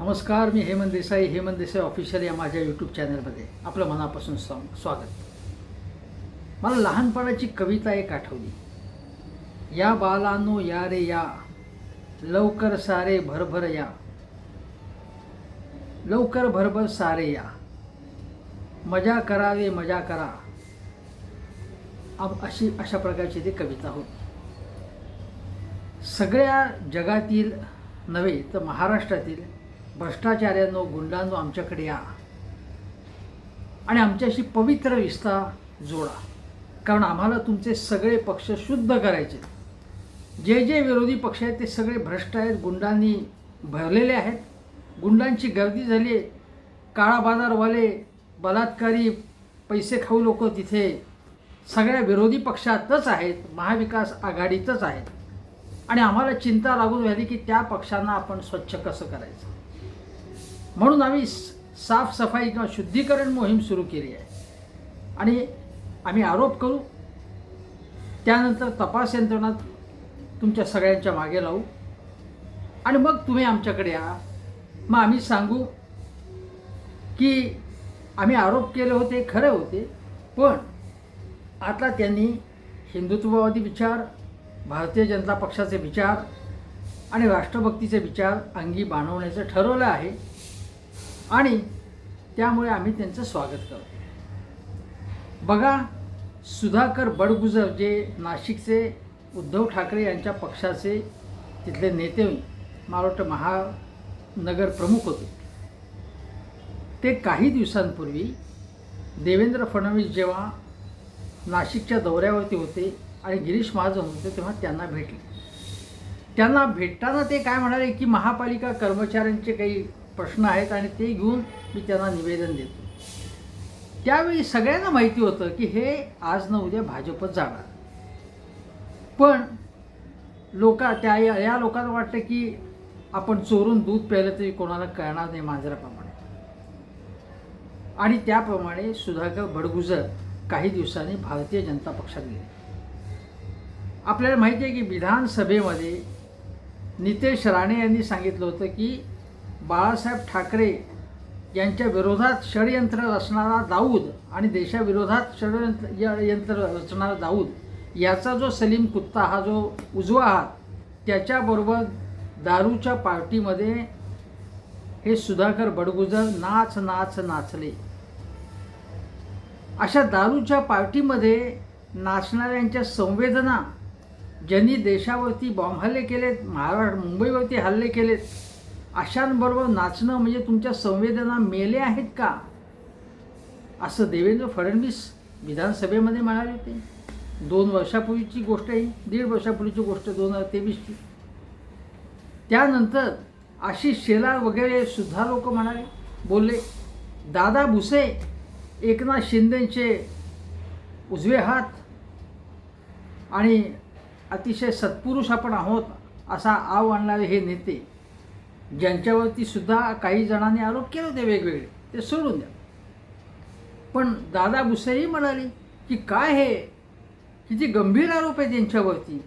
नमस्कार मी हेमंत देसाई. हेमंत देसाई ऑफिशियल या माझ्या यूट्यूब चॅनलमध्ये आपलं मनापासून स्वागत. मला लहानपणाची कविता एक आठवली. या बालानो या रे या लवकर सारे भरभर या. लवकर भरभर सारे या. मजा करावे मजा करा. अब अशी अशा प्रकारची ती कविता होती. सगळ्या जगातील नव्हे तर महाराष्ट्रातील भ्रष्टाचार्यांनो गुंडांनो आमच्याकडे या. आणि आमच्याशी पवित्र विस्ता जोडा. कारण आम्हाला तुमचे सगळे पक्ष शुद्ध करायचे. जे जे विरोधी पक्ष आहेत ते सगळे भ्रष्ट आहेत गुंडांनी भरलेले आहेत. गुंडांची गर्दी झाली आहे. काळा बाजारवाले बलात्कारी पैसे खाऊ लोक तिथे. सगळ्या विरोधी पक्षातच आहेत महाविकास आघाडीतच आहेत. आणि आम्हाला चिंता लागून राहिली की त्या पक्षांना आपण स्वच्छ कसं करायचं? म्हणून आम्ही साफसफाई किंवा शुद्धीकरण मोहीम सुरू केली आहे. आणि आम्ही आरोप करू त्यानंतर तपास यंत्रणा तुमच्या सगळ्यांच्या मागे लावू. आणि मग तुम्ही आमच्याकडे या. मग आम्ही सांगू की आम्ही आरोप केले होते खरे होते पण आता त्यांनी हिंदुत्ववादी विचार भारतीय जनता पक्षाचे विचार आणि राष्ट्रभक्तीचे विचार अंगी बाणवण्याचं ठरवलं आहे. आणि त्यामुळे आम्ही त्यांचं स्वागत करतो. बघा सुधाकर बडगुजर जे नाशिकचे उद्धव ठाकरे यांच्या पक्षाचे तिथले नेते मला वाटतं महानगर प्रमुख होते. ते काही दिवसांपूर्वी देवेंद्र फडणवीस जेव्हा नाशिकच्या दौऱ्यावरती होते आणि गिरीश महाजन होते तेव्हा त्यांना भेटले. त्यांना भेटताना ते काय म्हणाले की महापालिका कर्मचाऱ्यांचे काही प्रश्न आहेत आणि ते घेऊन मी त्यांना निवेदन देतो. त्यावेळी सगळ्यांना माहिती होतं की हे आज न उद्या भाजपच जाणार. पण लोका त्या या या लोकांना वाटतं की आपण चोरून दूध प्यायलं तरी कोणाला कळणार नाही मांजराप्रमाणे. आणि त्याप्रमाणे सुधाकर भडगुजर काही दिवसांनी भारतीय जनता पक्षात गेले. आपल्याला माहिती आहे की विधानसभेमध्ये नितेश राणे यांनी सांगितलं होतं की बाळासाहेब ठाकरे यांच्या विरोधात षडयंत्र रचणारा दाऊद आणि देशाविरोधात षडयंत्र यंत्र रचणारा दाऊद याचा जो सलीम कुत्ता हा जो उजवा हात त्याच्याबरोबर दारूच्या पार्टीमध्ये हे सुधाकर बडगुजर नाच नाच नाचले. अशा दारूच्या पार्टीमध्ये नाचणाऱ्यांच्या संवेदना ज्यांनी देशावरती बॉम्ब हल्ले केलेत महाराष्ट्र मुंबईवरती हल्ले केलेत अशांबरोबर नाचणं म्हणजे तुमच्या संवेदना मेले आहेत का? असं देवेंद्र फडणवीस विधानसभेमध्ये म्हणाले होते. दोन वर्षापूर्वीची गोष्ट आहे. दीड वर्षापूर्वीची गोष्ट दोन हजार तेवीसची. त्यानंतर आशिष शेलार वगैरे सुद्धा लोक म्हणाले बोलले दादा भुसे एकनाथ शिंदेचे उजवे हात आणि अतिशय सत्पुरुष आपण आहोत असा आव आणणारे हे नेते ज्यांच्यावरती सुद्धा काही जणांनी आरोप केले होते वेगवेगळे ते सोडून द्या. पण दादा भुसेही म्हणाले की काय हे? किती गंभीर आरोप आहे त्यांच्यावरती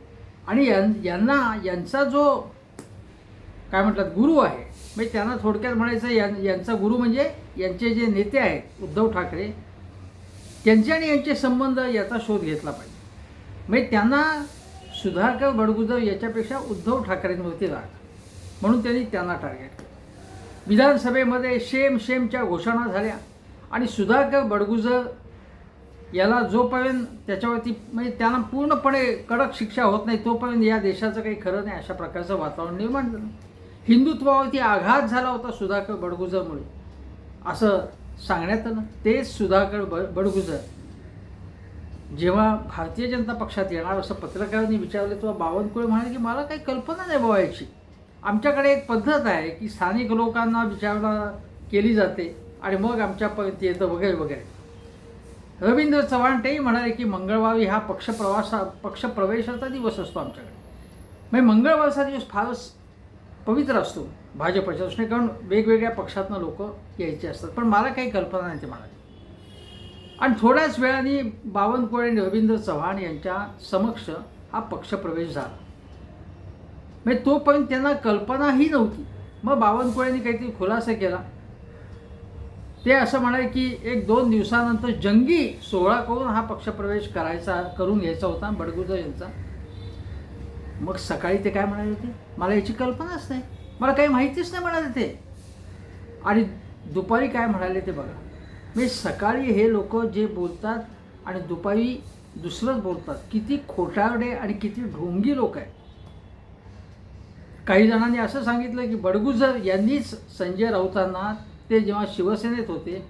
आणि यां यांना यांचा जो काय म्हणतात गुरु आहे म्हणजे त्यांना थोडक्यात म्हणायचं यां यांचा गुरु म्हणजे यांचे जे नेते आहेत उद्धव ठाकरे त्यांचे आणि यांचे संबंध याचा शोध घेतला पाहिजे. म्हणजे त्यांना सुधाकर बडगुजर याच्यापेक्षा उद्धव ठाकरेंवरती राग. म्हणून त्यांनी त्यांना टार्गेट केलं. विधानसभेमध्ये शेम शेमच्या घोषणा झाल्या. आणि सुधाकर बडगुजर याला जोपर्यंत त्याच्यावरती म्हणजे त्यांना पूर्णपणे कडक शिक्षा होत नाही तोपर्यंत या देशाचं काही खरं नाही अशा प्रकारचं वातावरण निर्माण झालं. हिंदुत्वावरती आघात झाला होता सुधाकर बडगुजरमुळे. असं सांगण्यात आलं. तेच सुधाकर ब बडगुजर जेव्हा भारतीय जनता पक्षात येणार असं पत्रकारांनी विचारलं तेव्हा बावनकुळे म्हणाले की मला काही कल्पना नाही बाबा आमच्याकडे एक पद्धत आहे की स्थानिक लोकांना विचारणा केली जाते आणि मग आमच्यापर्यंत येतं वगैरे वगैरे. रवींद्र चव्हाण तेही म्हणाले की मंगळवारी हा पक्षप्रवासा पक्षप्रवेशाचा दिवस असतो आमच्याकडे. म्हणजे मंगळवारचा दिवस फारच पवित्र असतो. भाजपच्या दृष्टीने कारण वेगवेगळ्या पक्षातनं लोक यायचे असतात. पण मला काही कल्पना नाही ते म्हणाले. आणि थोड्याच वेळाने बावनकुळे आणि रवींद्र चव्हाण यांच्या समक्ष हा पक्षप्रवेश झाला. म्हणजे तोपर्यंत त्यांना कल्पनाही नव्हती. मग बावनकुळेंनी काहीतरी खुलासा केला. ते असं म्हणाले की एक दोन दिवसानंतर जंगी सोहळा करून हा पक्षप्रवेश करायचा करून घ्यायचा होता बडगुजर यांचा. मग सकाळी ते काय म्हणाले होते? मला याची कल्पनाच नाही. मला काही माहितीच नाही म्हणाले ते. आणि दुपारी काय म्हणाले ते बघा. मी सकाळी हे लोक जे बोलतात आणि दुपारी दुसरंच बोलतात किती खोटारडे आणि किती ढोंगी लोक आहेत. काही जणांनी असं सांगितलं की बडगुजर यांनीच संजय राऊतांना ते जेव्हा शिवसेनेत होते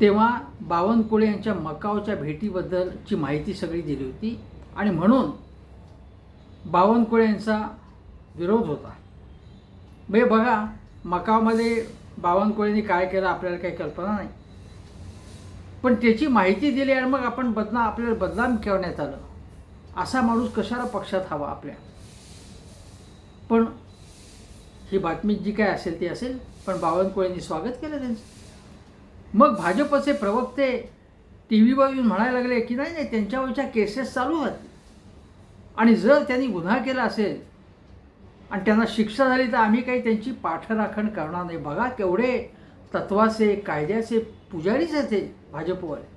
तेव्हा बावनकुळे यांच्या मकावच्या भेटीबद्दलची माहिती सगळी दिली होती आणि म्हणून बावनकुळे यांचा विरोध होता. म्हणजे बघा मकावमध्ये बावनकुळेंनी काय केलं आपल्याला काही कल्पना नाही. पण त्याची माहिती दिली आणि मग आपण बदना आपल्याला बदनाम करण्यात आलं. असा माणूस कशाला पक्षात हवा आपल्या? पण ही बातमी जी काय असेल ती असेल पण बावनकुळेंनी स्वागत केलं त्यांचं. मग भाजपचे प्रवक्ते टी व्हीवर येऊन म्हणायला लागले की नाही नाही त्यांच्यावरच्या केसेस चालू आहेत. आणि जर त्यांनी गुन्हा केला असेल आणि त्यांना शिक्षा झाली तर आम्ही काही त्यांची पाठराखण करणार नाही. बघा केवढे तत्वाचे कायद्याचे पुजारीच आहेत ते भाजपवाले.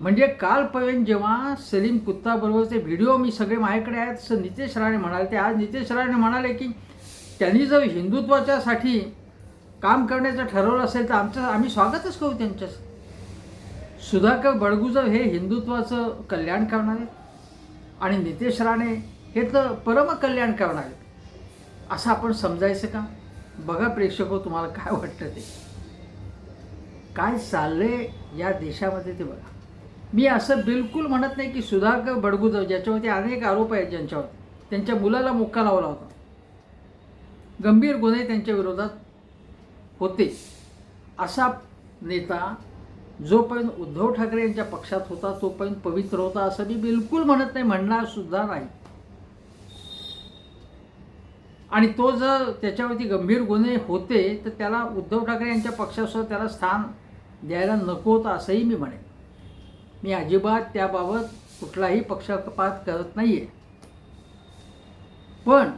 म्हणजे कालपर्यंत जेव्हा सलीम कुत्ताबरोबरचे व्हिडिओ मी सगळे माझ्याकडे आहेत असं नितेश राणे म्हणाले. ते आज नितेश राणे म्हणाले की त्यांनी जर हिंदुत्वाच्यासाठी काम करण्याचं ठरवलं असेल तर आमचं आम्ही स्वागतच करू त्यांच्याच सुधाकर बडगुजर हे हिंदुत्वाचं कल्याण करणार आणि नितेश राणे हे तर परमकल्याण करणार. असं आपण समजायचं का? बघा प्रेक्षक हो, तुम्हाला काय वाटतं ते. काय चाललंय या देशामध्ये ते बघा. मी असं बिलकुल म्हणत नाही की सुधाकर बडगुजर ज्याच्यावरती अनेक आरोप आहेत ज्यांच्यावर त्यांच्या मुलाला मुक्का लावला होता. गंभीर गुन्हे त्यांच्या विरोधात होते. असा नेता जोपर्यंत उद्धव ठाकरे यांच्या पक्षात होता तोपर्यंत पवित्र होता असं मी बिलकुल म्हणत नाही म्हणणार सुद्धा नाही. आणि तो जर त्याच्यावरती गंभीर गुन्हे होते तर त्याला उद्धव ठाकरे यांच्या पक्षासह त्याला स्थान द्यायला नको होतं असंही मी म्हणेन. मी अजिबात त्याबाबत कुठलाही पक्षपात करत नाही आहे पण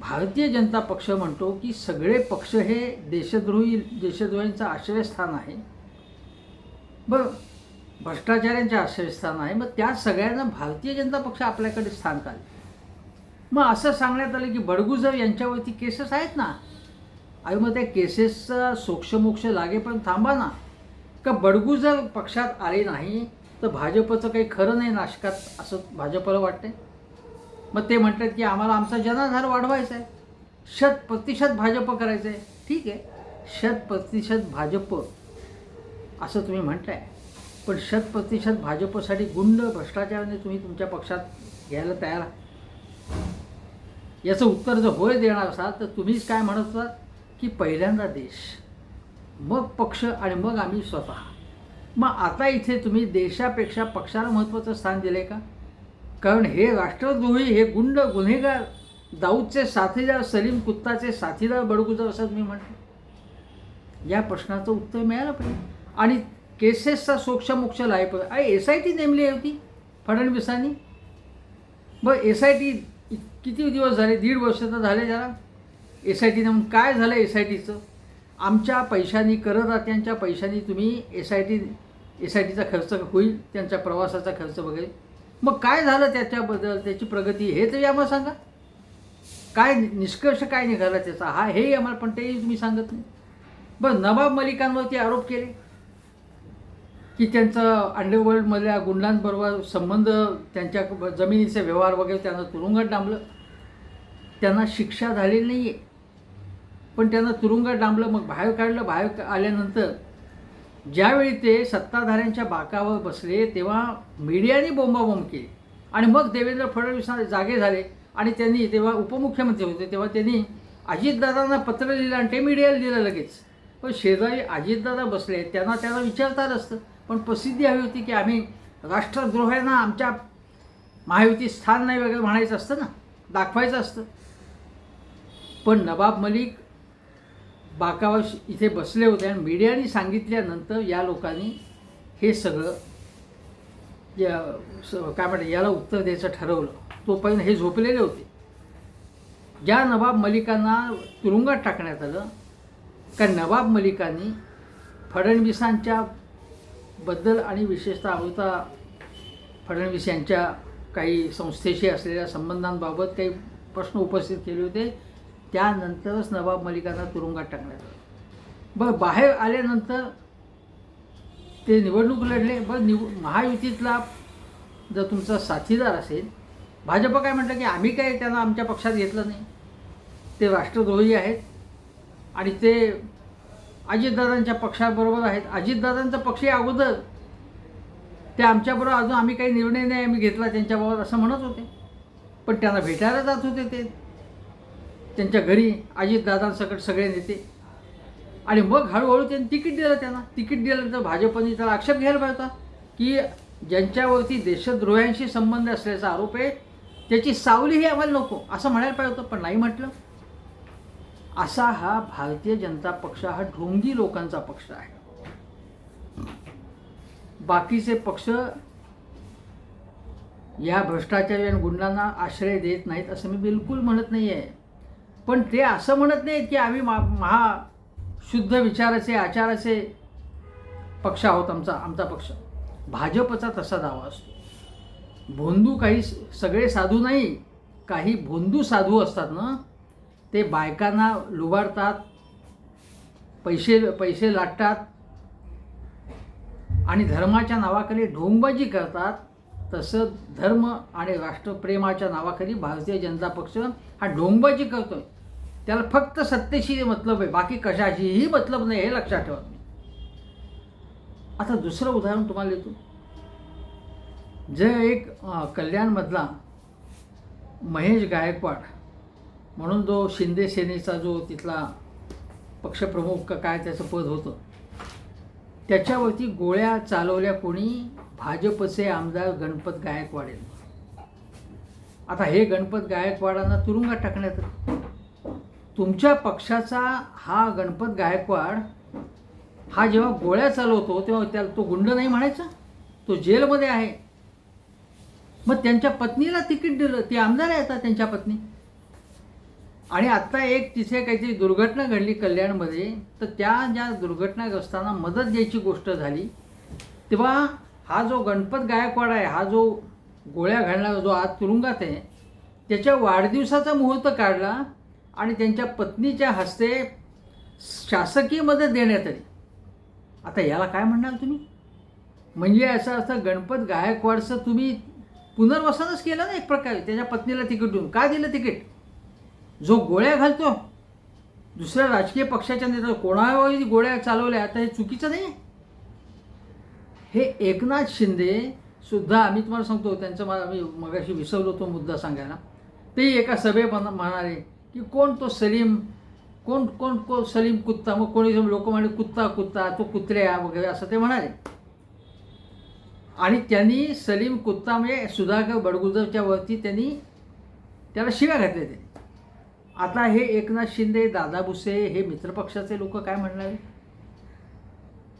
भारतीय जनता पक्ष म्हणतो की सगळे पक्ष हे देशद्रोही देशद्रोहींचं आश्रयस्थान आहे. बरं भ्रष्टाचारांचे आश्रयस्थान आहे. मग त्या सगळ्यांना भारतीय जनता पक्ष आपल्याकडे स्थान का मग असं सांगण्यात आलं की बडगुजर यांच्यावरती केसेस आहेत ना? आणि मग त्या केसेसचा सोक्षमोक्ष लागेपर्यंत थांबा ना. का बडगू जर पक्षात आले नाही तर भाजपचं काही खरं नाही नाशकात असं भाजपला वाटतंय? मग ते म्हणतात की आम्हाला आमचा जनाधार वाढवायचा आहे. शत प्रतिशत भाजप करायचं आहे. ठीक आहे. शत प्रतिशत भाजप असं तुम्ही म्हणताय. पण शत प्रतिशत भाजपसाठी गुंड भ्रष्टाचाराने तुम्ही तुमच्या पक्षात घ्यायला तयार आहात. याचं उत्तर जर होय देणार असाल तर तुम्हीच काय म्हणत होतात की पहिल्यांदा देश मग पक्ष आणि मग आम्ही स्वतः. मग आता इथे तुम्ही देशापेक्षा पक्षाला महत्त्वाचं स्थान दिले का? कारण हे राष्ट्रद्रोही हे गुंड गुन्हेगार दाऊदचे साथीदार सलीम कुत्ताचे साथीदार बडगुजर असं मी म्हटलं या प्रश्नाचं उत्तर मिळालं पाहिजे. आणि केसेसचा सोक्षमोक्ष लाय अरे एस आय टी नेमली होती फडणवीसांनी? बरं एस आय टी किती दिवस झाले? दीड वर्ष तर झाले जरा एस आय टी नेमून काय झालं एस आय टीचं आमच्या पैशांनी करदात्यांच्या पैशांनी तुम्ही S I T S I टीचा खर्च होईल त्यांचा प्रवासाचा खर्च वगैरे. मग काय झालं त्याच्याबद्दल? त्याची प्रगती हे तरी आम्हाला सांगा. काय निष्कर्ष काय निघाला त्याचा? हा हेही आम्हाला पण तेही तुम्ही सांगत नाही. बरं नवाब मलिकांवरती आरोप केले की त्यांचं अंडरवर्ल्डमधल्या गुंडांबरोबर संबंध त्यांच्या जमिनीचे व्यवहार वगैरे त्यांना तुरुंगात डांबलं. त्यांना शिक्षा झालेली नाही आहे पण त्यांना तुरुंगात डांबलं मग बाहेर काढलं बाहेर आल्यानंतर ज्यावेळी ते सत्ताधाऱ्यांच्या बाकावर बसले तेव्हा मीडियाने बोंबाबोंब केली. आणि मग देवेंद्र फडणवीस जागे झाले. आणि त्यांनी तेव्हा उपमुख्यमंत्री होते तेव्हा त्यांनी अजितदादांना पत्र लिहिलं आणि ते मीडियाला दिलं लगेच. पण शेजारी अजितदादा बसले त्यांना त्यांना विचारता आलं असतं. पण प्रसिद्धी हवी होती की आम्ही राष्ट्रद्रोह्यांना आमच्या महायुतीत स्थान नाही वगैरे म्हणायचं असतं ना दाखवायचं असतं. पण नवाब मलिक बाकावर इथे बसले होते आणि मीडियाने सांगितल्यानंतर या लोकांनी हे सगळं या स- काय म्हणतात याला उत्तर द्यायचं ठरवलं. तोपर्यंत हे झोपलेले होते. ज्या नवाब मलिकांना तुरुंगात टाकण्यात आलं का नवाब मलिकांनी फडणवीसांच्या बद्दल आणि विशेषतः अमृता फडणवीस यांच्या काही संस्थेशी असलेल्या संबंधांबाबत काही प्रश्न उपस्थित केले होते. त्यानंतरच नवाब मलिकांना तुरुंगात टाकण्यात आलं. बरं बाहेर आल्यानंतर ते निवडणूक लढले. बरं निव महायुतीतला जर तुमचा साथीदार असेल भाजप काय म्हटलं की आम्ही काय त्यांना आमच्या पक्षात घेतलं नाही? ते राष्ट्रद्रोही आहेत. आणि ते अजितदादांच्या पक्षाबरोबर आहेत. अजितदादांचा पक्षही अगोदर ते आमच्याबरोबर अजून आम्ही काही निर्णय नाही आम्ही घेतला त्यांच्याबरोबर असं म्हणत होते. पण त्यांना भेटायला जात होते ते. त्यांच्या घरी अजितदादांसकट सगळे नेते. आणि मग हळूहळू त्यांनी तिकीट दिलं त्यांना. तिकीट दिल्यानंतर भाजपने त्याला आक्षेप घ्यायला पाहिजे होता की ज्यांच्यावरती देशद्रोह्यांशी संबंध असल्याचा आरोप आहे त्याची सावलीही आम्हाला नको असं म्हणायला पाहिजे होतं पण नाही म्हटलं. असा हा भारतीय जनता पक्ष हा ढोंगी लोकांचा पक्ष आहे. बाकीचे पक्ष या भ्रष्टाचारी आणि गुंडांना आश्रय देत नाहीत असं मी बिलकुल म्हणत नाही आहे पण ते असं म्हणत नाहीत की आम्ही मा महा शुद्ध विचाराचे आचाराचे पक्ष आहोत आमचा आमचा पक्ष. भाजपचा तसा दावा असतो. भोंदू काही सगळे साधू नाही काही भोंदू साधू असतात ना ते बायकांना लुबाडतात पैसे पैसे लाटतात आणि धर्माच्या नावाखाली ढोंगबाजी करतात तसं धर्म आणि राष्ट्रप्रेमाच्या नावाखाली भारतीय जनता पक्ष हा ढोंगबाजी करतोय. त्याला फक्त सत्तेशी मतलब आहे बाकी कशाचीही मतलब नाही हे लक्षात ठेवा तुम्ही. आता दुसरं उदाहरण तुम्हाला देतो. जे एक कल्याणमधला महेश गायकवाड म्हणून जो शिंदे सेनेचा जो तिथला पक्षप्रमुख का काय त्याचं पद होतं त्याच्यावरती गोळ्या चालवल्या कोणी? भाजपचे आमदार गणपत गायकवाड आता हे गणपत गायकवाडांना तुरुंगात टाकण्यात आलं. तुमच्या पक्षाचा हा गणपत गायकवाड हा जेव्हा गोळ्या चालवतो तेव्हा त्याला तो गुंड नाही म्हणायचा? तो जेलमध्ये आहे. मग त्यांच्या पत्नीला तिकीट दिलं. ती आमदार आहे आता त्यांच्या पत्नी. आणि आत्ता एक तिथे काहीतरी दुर्घटना घडली कल्याणमध्ये तर त्या ज्या दुर्घटनाग्रस्तांना मदत द्यायची गोष्ट झाली तेव्हा हा जो गणपत गायकवाड आहे हा जो गोळ्या घालणारा जो आज तुरुंगात आहे त्याच्या वाढदिवसाचा मुहूर्त काढला आणि त्यांच्या पत्नीच्या हस्ते शासकीय मदत देण्यात आली. आता याला काय म्हणणार तुम्ही? म्हणजे असं असं गणपत गायकवाडचं तुम्ही पुनर्वसनच केलं ना एक प्रकारे? त्याच्या पत्नीला तिकीट देऊन. का दिलं तिकीट? जो गोळ्या घालतो दुसऱ्या राजकीय पक्षाच्या नेत्या कोणावरही गोळ्या चालवल्या आता हे चुकीचं नाही हे एकनाथ शिंदे सुद्धा आम्ही तुम्हाला सांगतो त्यांचं मला आम्ही मगाशी विसरलो तो मुद्दा सांगायला. ते एका सभे म्हण- म्हणाले की कोण तो सलीम कोण कोण कोण सलीम कुत्ता? मग कोणी लोक म्हणाले कुत्ता कुत्ता तो कुत्र्या वगैरे असं ते म्हणाले. आणि त्यांनी सलीम कुत्ता म्हणजे सुधाकर बडगुजरच्या वरती त्यांनी त्याला शिव्या घातल्या ते आता हे एकनाथ शिंदे दादा भुसे हे मित्रपक्षाचे लोक काय म्हणणार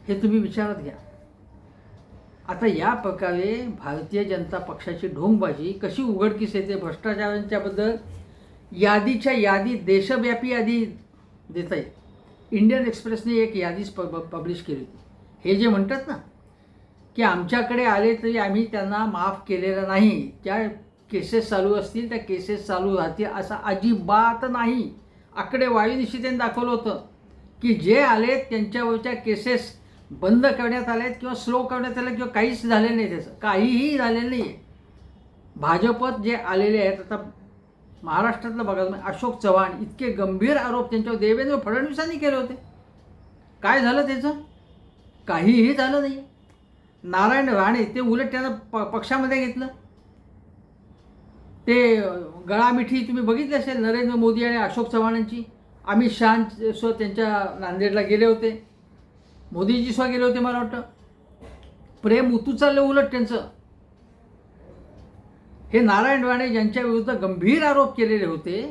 हे तुम्ही विचारात घ्या. आता या प्रकारे भारतीय जनता पक्षाची ढोंगबाजी कशी उघडकीस येते? भ्रष्टाचारांच्याबद्दल यादीच्या यादी देशव्यापी यादी देता येईल. इंडियन एक्सप्रेसने एक यादीच प पब्लिश केली होती. हे जे म्हणतात ना की आमच्याकडे आले तरी आम्ही त्यांना माफ केलेलं नाही. त्या केसेस चालू असतील त्या केसेस चालू राहतील असं अजिबात नाही. आकडे वायुनिशी त्यांनी दाखवलं होतं की जे आले त्यांच्यावरच्या केसेस बंद करण्यात आल्या किंवा स्लो करण्यात आल्या किंवा काहीच झालेलं नाही त्याचं. काहीही झालेलं नाही आहे भाजपत जे आलेले आहेत आता महाराष्ट्रातलं बघा तुम्ही अशोक चव्हाण इतके गंभीर आरोप त्यांच्यावर देवेंद्र फडणवीसांनी केले होते. काय झालं त्याचं? काहीही झालं नाही. नारायण राणे ते उलट त्यानं प पक्षामध्ये घेतलं. ते गळामिठी तुम्ही बघितली असेल नरेंद्र मोदी आणि अशोक चव्हाणांची? अमित शहा स्व त्यांच्या नांदेडला गेले होते. मोदीजी स्व गेले होते मला वाटतं. प्रेम उतू चाललं उलट त्यांचं. हे नारायण राणे ज्यांच्या विरुद्ध गंभीर आरोप केलेले होते.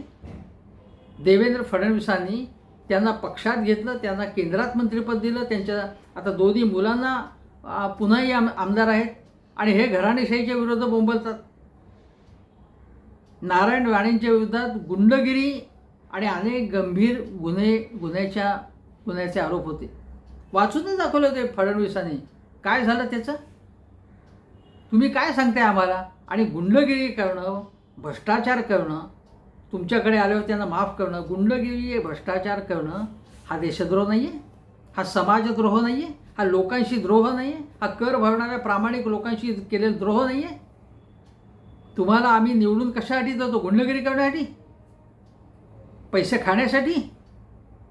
देवेंद्र फडणवीसांनी त्यांना पक्षात घेतलं त्यांना केंद्रात मंत्रिपद दिलं त्यांच्या आता दोन्ही मुलांना पुन्हाही आम आमदार आहेत आणि हे घराणेशाहीच्या विरुद्ध बोंबलतात. नारायण राणेंच्या विरोधात गुंडगिरी आणि अनेक गंभीर गुन्हे गुन्ह्याच्या गुन्ह्याचे आरोप होते. वाचूनच दाखवले होते फडणवीसांनी. काय झालं त्याचं? तुम्ही काय सांगताय आम्हाला? आणि गुंडगिरी करणं भ्रष्टाचार करणं तुमच्याकडे आल्यावर त्यांना माफ करणं गुंडगिरी भ्रष्टाचार करणं हा देशद्रोह नाही आहे हा समाजद्रोह नाही आहे हा लोकांशी द्रोह नाही आहे हा कर भरणाऱ्या प्रामाणिक लोकांशी केलेला द्रोह नाही आहे तुम्हाला आम्ही निवडून कशासाठी जातो? गुंडगिरी करण्यासाठी? पैसे खाण्यासाठी?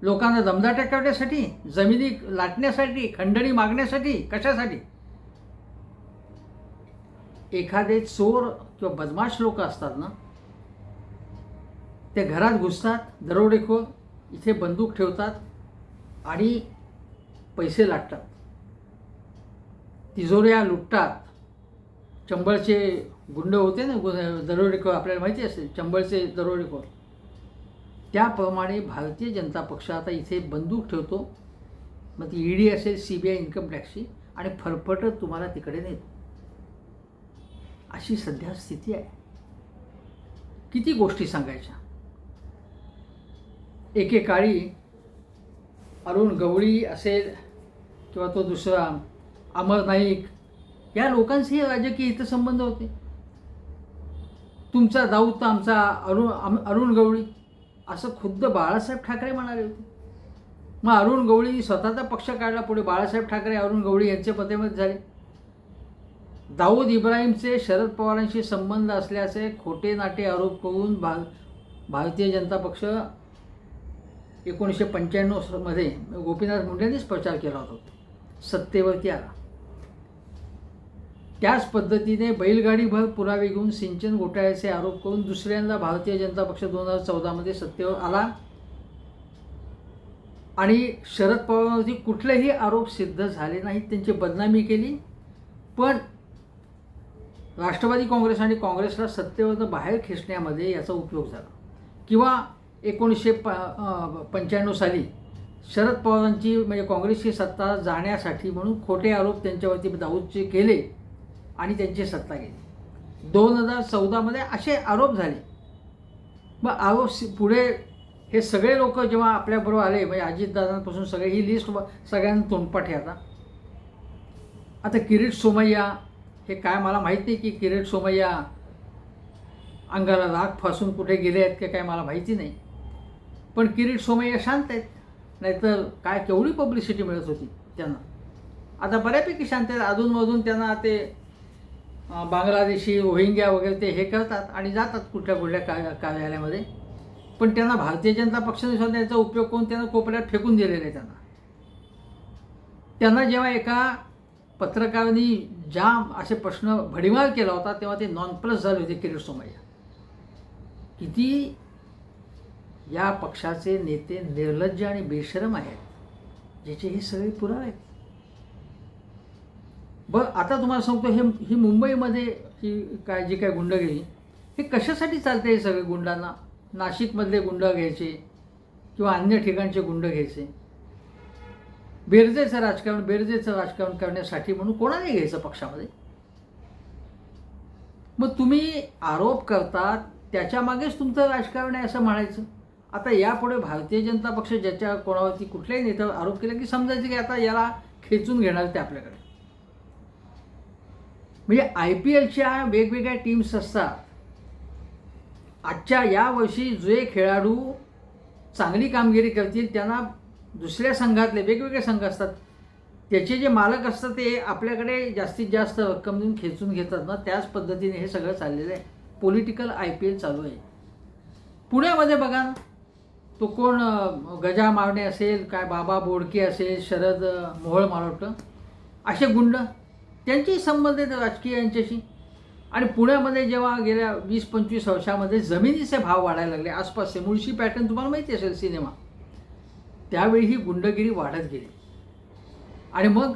लोकांना दमदाट्या करण्यासाठी? जमिनी लाटण्यासाठी? खंडणी मागण्यासाठी? कशासाठी? एखादे चोर किंवा बदमाश लोक असतात ना ते घरात घुसतात दरोडेखोर इथे बंदूक ठेवतात आणि पैसे लाटतात. तिजोऱ्या लुटतात. चंबळचे गुंड होते ना गु- दरोडेखोर आपल्याला माहिती असेल चंबळचे दरोडेखोर त्याप्रमाणे भारतीय जनता पक्ष आता इथे बंदूक ठेवतो. मग ती ईडी असेल सी बी आय इन्कम टॅक्सची आणि फरफटत तुम्हाला तिकडे नेतो. अशी सध्या स्थिती आहे. किती गोष्टी सांगायच्या? एकेकाळी अरुण गवळी असेल किंवा तो दुसरा अमर नाईक या लोकांशी राजकीय हितसंबंध होते. तुमचा दाऊद तर आमचा अरुण अरुण गवळी असं खुद्द बाळासाहेब ठाकरे म्हणाले होते. मग अरुण गवळी स्वतःचा पक्ष काढला पुढे बाळासाहेब ठाकरे अरुण गवळी यांचे पतेमध्ये झाले. दाऊद इब्राहिमचे शरद पवारांशी संबंध असल्याचे खोटे नाटे आरोप करून भा भारतीय जनता पक्ष एकोणीसशे पंच्याण्णवमध्ये गोपीनाथ मुंडेंनीच प्रचार केला होता. सत्तेवरती आला. त्याच पद्धतीने बैलगाडीभर पुरावे घेऊन सिंचन घोटाळ्याचे आरोप करून दुसऱ्यांदा भारतीय जनता पक्ष दोन हजार चौदामध्ये सत्तेवर आला. आणि शरद पवारांवरती कुठलेही आरोप सिद्ध झाले नाहीत. त्यांची बदनामी केली. पण राष्ट्रवादी काँग्रेस आणि काँग्रेसला सत्तेवर बाहेर खेचण्यामध्ये याचा उपयोग झाला. किंवा एकोणीसशे प पंच्याण्णव साली शरद पवारांची म्हणजे काँग्रेसची सत्ता जाण्यासाठी म्हणून खोटे आरोप त्यांच्यावरती दाऊदचे केले आणि त्यांची सत्ता गेली. दोन हजार चौदामध्ये असे आरोप झाले. मग आरोप पुढे हे सगळे लोक जेव्हा आपल्याबरोबर आले म्हणजे अजितदादांपासून सगळे ही लिस्ट सगळ्यांना तोंडपाठी आता. आता किरीट सोमय्या हे काय मला माहीत नाही की किरीट सोमय्या अंगाला राग फासून कुठे गेले आहेत की काय मला माहिती नाही. पण किरीट सोमय्या शांत आहेत. नाहीतर काय केवढी पब्लिसिटी मिळत होती त्यांना. आता बऱ्यापैकी शांत आहेत. अधूनमधून त्यांना ते बांगलादेशी रोहिंग्या वगैरे ते हे करतात आणि जातात कुठल्या कुठल्या का कार्यालयामध्ये. पण त्यांना भारतीय जनता पक्षाने सुद्धा उपयोग करून त्यांना कोपऱ्यात फेकून दिलेला आहे त्यांना. त्यांना जेव्हा एका पत्रकारांनी ज्या असे प्रश्न भडीमार केला होता तेव्हा ते नॉन प्लस झाले होते किरीट सोमय्या. किती या पक्षाचे नेते निर्लज्ज आणि बेशरम आहेत ज्याचे हे सगळे पुरावे आहेत. बरं आता तुम्हाला सांगतो हे ही मुंबईमध्ये ही काय जी काय गुंडगिरी हे कशासाठी चालते हे सगळे गुंडांना? नाशिकमधले गुंड घ्यायचे किंवा अन्य ठिकाणचे गुंड घ्यायचे? बेरजेचं राजकारण बेरजेचं राजकारण करण्यासाठी म्हणून कोणाने घ्यायचं पक्षामध्ये? मग तुम्ही आरोप करतात त्याच्या मागेच तुमचं राजकारण आहे असं म्हणायचं. आता यापुढे भारतीय जनता पक्ष ज्याच्या कोणावरती कुठल्याही नेत्यावर आरोप केला की समजायचं की आता याला खेचून घेणार ते आपल्याकडे. म्हणजे आय पी एलच्या वेगवेगळ्या टीम्स असतात. आजच्या यावर्षी जे खेळाडू चांगली कामगिरी करतील त्यांना दुसऱ्या संघातले वेगवेगळे संघ असतात. त्याचे जे मालक असतात ते आपल्याकडे जास्तीत जास्त रक्कम देऊन खेचून घेतात ना त्याच पद्धतीने हे सगळं चाललेलं आहे. पॉलिटिकल आय पी एल चालू आहे. पुण्यामध्ये बघा ना तो कोण गजा मावणे असेल काय बाबा बोडके असेल शरद मोहळ मोहोळ मला वाटतं असे गुंड त्यांचेही संबंध राजकीय यांच्याशी. आणि पुण्यामध्ये जेव्हा गेल्या वीस पंचवीस वर्षामध्ये जमिनीचे भाव वाढायला लागले आसपासचे मुळशी पॅटर्न तुम्हाला माहिती असेल सिनेमा. त्यावेळी ही गुंडगिरी वाढत गेली. आणि मग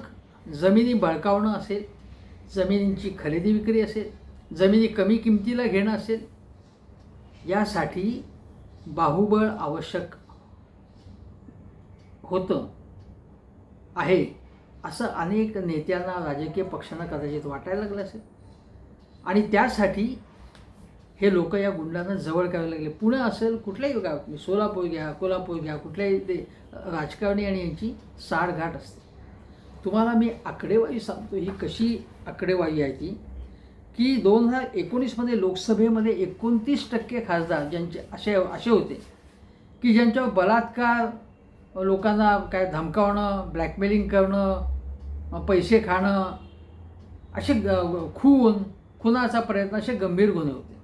जमिनी बळकावणं असेल जमिनींची खरेदी विक्री असेल जमिनी कमी किमतीला घेणं असेल यासाठी बाहुबळ आवश्यक होतं आहे असं अनेक नेत्यांना राजकीय पक्षांना कदाचित वाटायला लागलं असेल. आणि त्यासाठी हे लोक या गुंडांना जवळ करायला लागले. पुणे असेल कुठल्याही गावात सोलापूर घ्या कोल्हापूर घ्या कुठल्याही ते राजकारणी आणि यांची साठगाठ असते. तुम्हाला मी आकडेवारी सांगतो ही कशी आकडेवारी आहे ती की दोन हजार एकोणीसमध्ये लोकसभेमध्ये एकोणतीस टक्के खासदार ज्यांचे असे असे होते की ज्यांच्यावर बलात्कार लोकांना काय धमकावणं ब्लॅकमेलिंग करणं पैसे खाणं असे ग खून खुनाचा प्रयत्न असे गंभीर गुन्हे होते.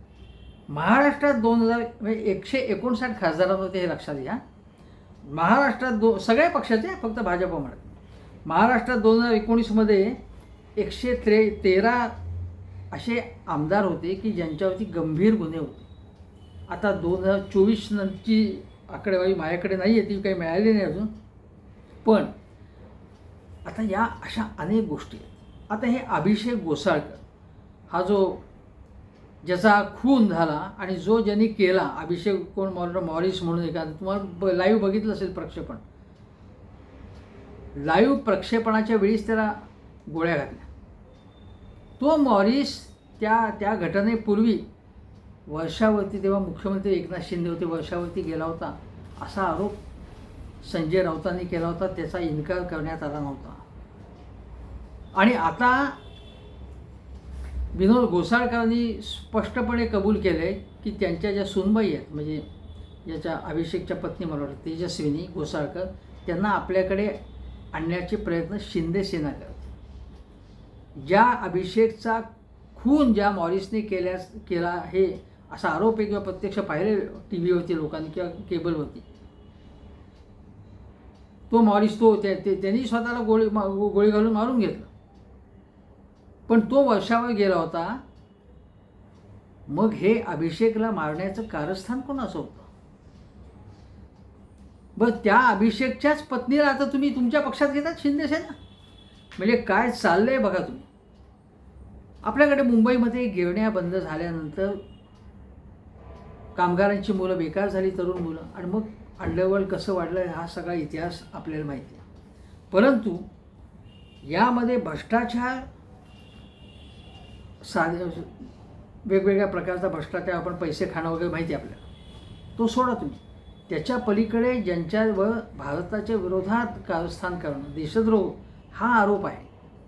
महाराष्ट्रात दोन हजार म्हणजे एकशे एकोणसाठ खासदारांमध्ये हे लक्षात घ्या. महाराष्ट्रात दो सगळ्या पक्षाचे फक्त भाजप म्हणत. महाराष्ट्रात दोन हजार एकोणीसमध्ये एकशे त्रे तेरा असे आमदार होते की ज्यांच्यावरती गंभीर गुन्हे होते. आता दोन हजार चोवीस नंतरची आकडेवारी माझ्याकडे नाही आहे ती काही मिळाली नाही अजून. पण आता या अशा अनेक गोष्टी आहेत. आता हे अभिषेक गोसाळकर हा जो ज्याचा खून झाला आणि जो ज्यांनी केला अभिषेक कोण मॉर मॉरिस म्हणून एखादं तुम्हाला ब लाईव्ह बघितलं असेल प्रक्षेपण. लाईव्ह प्रक्षेपणाच्या वेळीच त्याला गोळ्या घातल्या. तो मॉरिस त्या त्या घटनेपूर्वी वर्षावरती तेव्हा मुख्यमंत्री एकनाथ शिंदे होते वर्षावरती गेला होता. असा आरोप संजय राऊतांनी केला होता त्याचा इन्कार करण्यात आला नव्हता. आणि आता विनोद गोसाळकरांनी स्पष्टपणे कबूल केलं आहे की त्यांच्या ज्या सुनबाई आहेत म्हणजे याच्या अभिषेकच्या पत्नी मला वाटतं तेजस्विनी गोसाळकर त्यांना आपल्याकडे आणण्याचे प्रयत्न शिंदे सेना करते ज्या अभिषेकचा खून ज्या मॉरिसने केल्यास केला हे असा आरोप आहे किंवा प्रत्यक्ष पाहिले टी व्हीवरती लोकांनी किंवा केबलवरती तो मॉरिस तो ते- त्यांनी स्वतःला गोळी गोळी घालून मारून घेतलं. पण तो वर्षावर गेला होता. मग हे अभिषेकला मारण्याचं कारस्थान कोणाचं होतं? बरं त्या अभिषेकच्याच पत्नीला आता तुम्ही तुमच्या पक्षात घेतात शिंदे सेना? म्हणजे काय चाललंय बघा तुम्ही. आपल्याकडे मुंबईमध्ये गिरण्या बंद झाल्यानंतर कामगारांची मुलं बेकार झाली तरुण मुलं. आणि मग अंडरवर्ल्ड कसं वाढलं हा सगळा इतिहास आपल्याला माहिती आहे. परंतु यामध्ये भ्रष्टाचार साधे वेगवेगळ्या प्रकारचा भ्रष्टाचार आपण पैसे खाणं वगैरे माहिती आहे आपल्याला. तो सोडा तुम्ही. त्याच्या पलीकडे ज्यांच्यावर भारताच्या विरोधात कारस्थान करणं देशद्रोह हा आरोप आहे.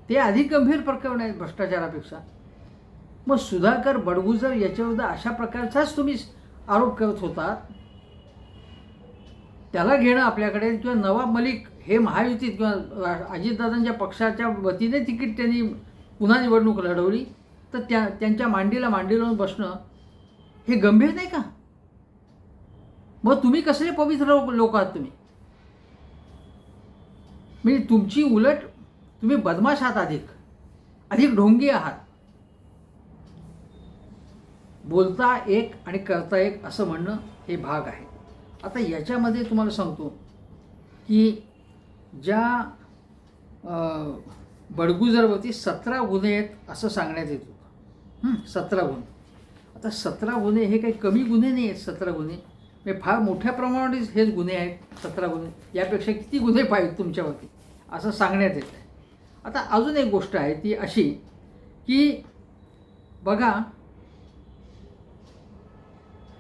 ते अधिक गंभीर प्रकरण आहे भ्रष्टाचारापेक्षा. मग सुधाकर बडगुजर याच्याविरुद्ध अशा प्रकारचाच तुम्ही आरोप करत होता. त्याला घेणं आपल्याकडे किंवा नवाब मलिक हे महायुतीत किंवा अजितदादांच्या पक्षाच्या वतीने तिकीट त्यांनी पुन्हा निवडणूक लढवली. तर त्या त्यांच्या मांडीला मांडी लावून बसणं हे गंभीर नाही का? मग तुम्ही कसले पवित्र लोक आहात तुम्ही? म्हणजे तुमची उलट तुम्ही बदमाश आहात अधिक. अधिक ढोंगी आहात. बोलता एक आणि करता एक असं म्हणणं हे भाग आहे. आता याच्यामध्ये तुम्हाला सांगतो की ज्या बडगुजरवरती सतरा गुन्हे आहेत असं सांगण्यात येतो. सतरा गुन्हे आता सतरा गुन्हे हे काही कमी गुन्हे नाही आहेत सतरा गुन्हे म्हणजे फार मोठ्या प्रमाणात हेच गुन्हे आहेत सतरा गुन्हे यापेक्षा किती गुन्हे पाहिजेत तुमच्यावरती? असं सांगण्यात येत आहे. आता अजून एक गोष्ट आहे ती अशी की बघा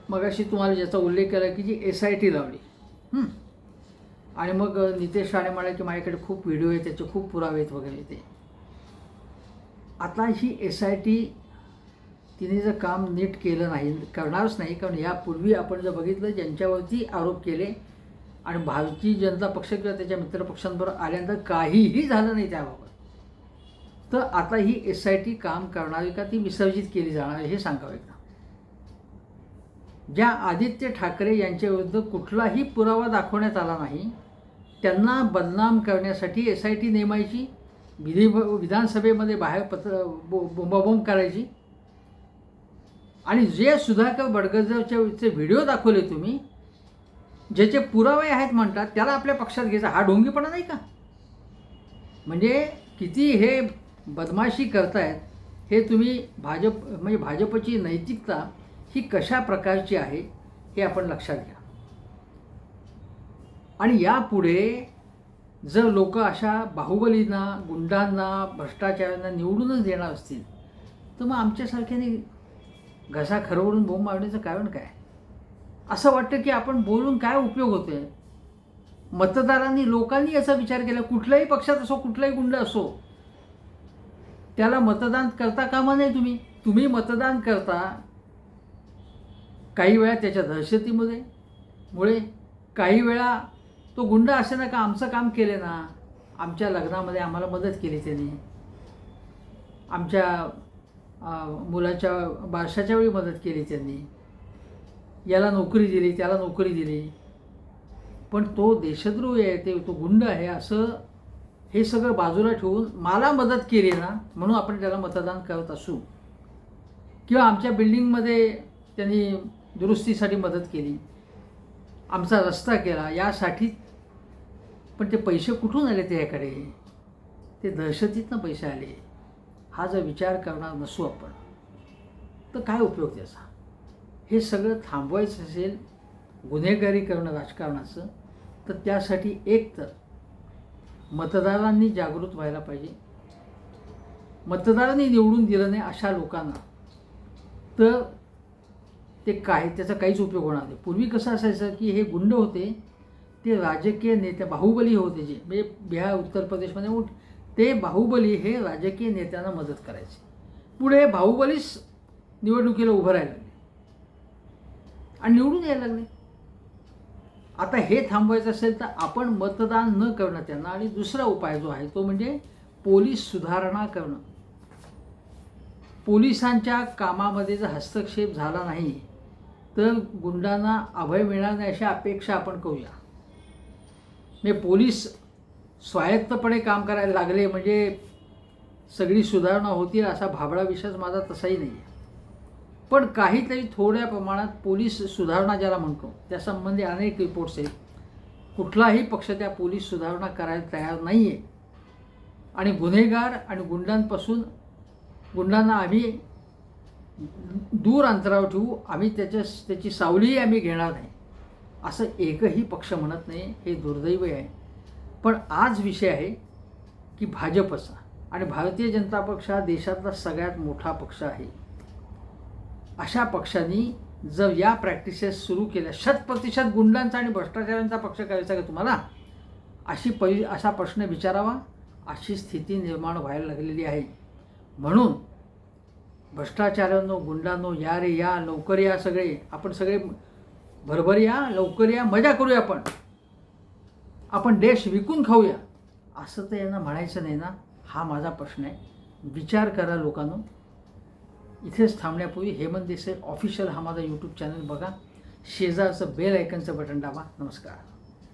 मगाशी तुम्हाला ज्याचा उल्लेख केला की जी एस आय टी लावली. आणि मग नितेश राणे म्हणाले की माझ्याकडे खूप व्हिडिओ आहेत त्याचे खूप पुरावे आहेत वगैरे ते. आता ही एस आय टी तिने जर काम नीट केलं नाही करणारच नाही कारण यापूर्वी आपण जर बघितलं ज्यांच्यावरती आरोप केले आणि भारतीय जनता पक्ष किंवा त्याच्या मित्रपक्षांबरोबर आल्यानंतर काहीही झालं नाही त्याबाबत तर आता ही एस आय टी काम करणारी का ती विसर्जित केली जाणार हे सांगावं एकदा. ज्या आदित्य ठाकरे यांच्याविरुद्ध कुठलाही पुरावा दाखवण्यात आला नाही त्यांना बदनाम करण्यासाठी एस आय टी नेमायची विधी विधानसभेमध्ये बाहेर पत्र बो बोंबाबोंब करायची आणि जे सुधाकर बडगजरचे व्हिडिओ दाखवले तुम्ही ज्याचे पुरावे आहेत म्हणतात त्याला आपल्या पक्षात घ्यायचा. हा ढोंगीपणा नाही का? म्हणजे किती हे बदमाशी करतायत हे तुम्ही भाजप म्हणजे भाजपची नैतिकता ही कशा प्रकारची आहे हे आपण लक्षात घ्या. आणि यापुढे जर लोक अशा बाहुबलींना गुंडांना भ्रष्टाचारांना निवडूनच देणार असतील तर मग आमच्यासारख्याने घसा खरवडून बोंब मारण्याचं कारण काय? असं वाटतं की आपण बोलून काय उपयोग होतो आहे मतदारांनी लोकांनी याचा विचार केला कुठल्याही पक्षात असो कुठलाही गुंड असो त्याला मतदान करता कामा नाही तुम्ही. तुम्ही मतदान करता काही वेळा त्याच्या दहशतीमध्ये. मुळे काही वेळा तो गुंड असे ना का आमचं काम केले ना आमच्या लग्नामध्ये आम्हाला मदत केली त्याने. आमच्या मुलाच्या बारशाच्या वेळी मदत केली त्यांनी. याला नोकरी दिली त्याला नोकरी दिली. पण तो देशद्रोही आहे ते तो गुंड आहे असं हे सगळं बाजूला ठेवून मला मदत केली ना म्हणून आपण त्याला मतदान करत असू. किंवा आमच्या बिल्डिंगमध्ये त्यांनी दुरुस्तीसाठी मदत केली. आमचा रस्ता केला यासाठी पण ते पैसे कुठून आले त्याकडे? ते दहशतीतनं पैसे आले. हा जर विचार करणार नसू आपण तर काय उपयोग त्याचा? हे सगळं थांबवायचं असेल गुन्हेगारी करणं राजकारणाचं तर त्यासाठी एक तर मतदारांनी जागृत व्हायला पाहिजे. मतदारांनी निवडून दिलं नाही अशा लोकांना तर ते काय त्याचा काहीच उपयोग होणार नाही. पूर्वी कसं असायचं की हे गुंड होते ते राजकीय नेते बाहुबली होते जे म्हणजे बिहार उत्तर प्रदेशमध्ये ते बाहुबली हे राजकीय नेत्यांना मदत करायचे. पुढे बाहुबलीच निवडणुकीला उभं राहायला आणि निवडून यायला लागले. आता हे थांबवायचं असेल तर आपण मतदान न करणं त्यांना आणि दुसरा उपाय जो आहे तो म्हणजे पोलीस सुधारणा करणं. पोलिसांच्या कामामध्ये जर हस्तक्षेप झाला नाही तर गुंडांना अभय मिळणार नाही अशी अपेक्षा आपण करूया. म्हणजे पोलीस स्वायत्तपणे काम करायला लागले म्हणजे सगळी सुधारणा होतील असा भाबडा विश्वास माझा तसाही नाही आहे पण काहीतरी थोड्या प्रमाणात पोलीस सुधारणा ज्याला म्हणतो त्यासंबंधी अनेक रिपोर्ट्स आहेत. कुठलाही पक्ष त्या पोलीस सुधारणा करायला तयार नाही आहे आणि गुन्हेगार आणि गुंडांपासून गुंडांना आम्ही दूर अंतरावर ठेवू आम्ही त्याच्या त्याची सावलीही आम्ही घेणार नाही. असं एकही पक्ष म्हणत नाही हे दुर्दैव आहे. पण आज विषय आहे की भाजपचा आणि भारतीय जनता पक्ष हा देशातला सगळ्यात मोठा पक्ष आहे. अशा पक्षांनी जर या प्रॅक्टिसेस सुरू केल्या शतप्रतिशत गुंडांचा आणि भ्रष्टाचारांचा पक्ष करायचा का तुम्हाला? अशी परि असा प्रश्न विचारावा. अशी स्थिती निर्माण व्हायला लागलेली आहे. म्हणून भ्रष्टाचारांनो गुंडांनो या रे या लवकर या सगळे. आपण सगळे भरभर या लवकर या मजा करूया आपण. आपण देश विकून खाऊया. असं तर यांना म्हणायचं नाही ना. हा माझा प्रश्न आहे. विचार करा लोकांनो. इथेच थांबण्यापूर्वी हेमंत देसाई ऑफिशियल हा माझा यूट्यूब चॅनल बघा. शेजारचं बेल आयकनचं बटन दाबा. नमस्कार.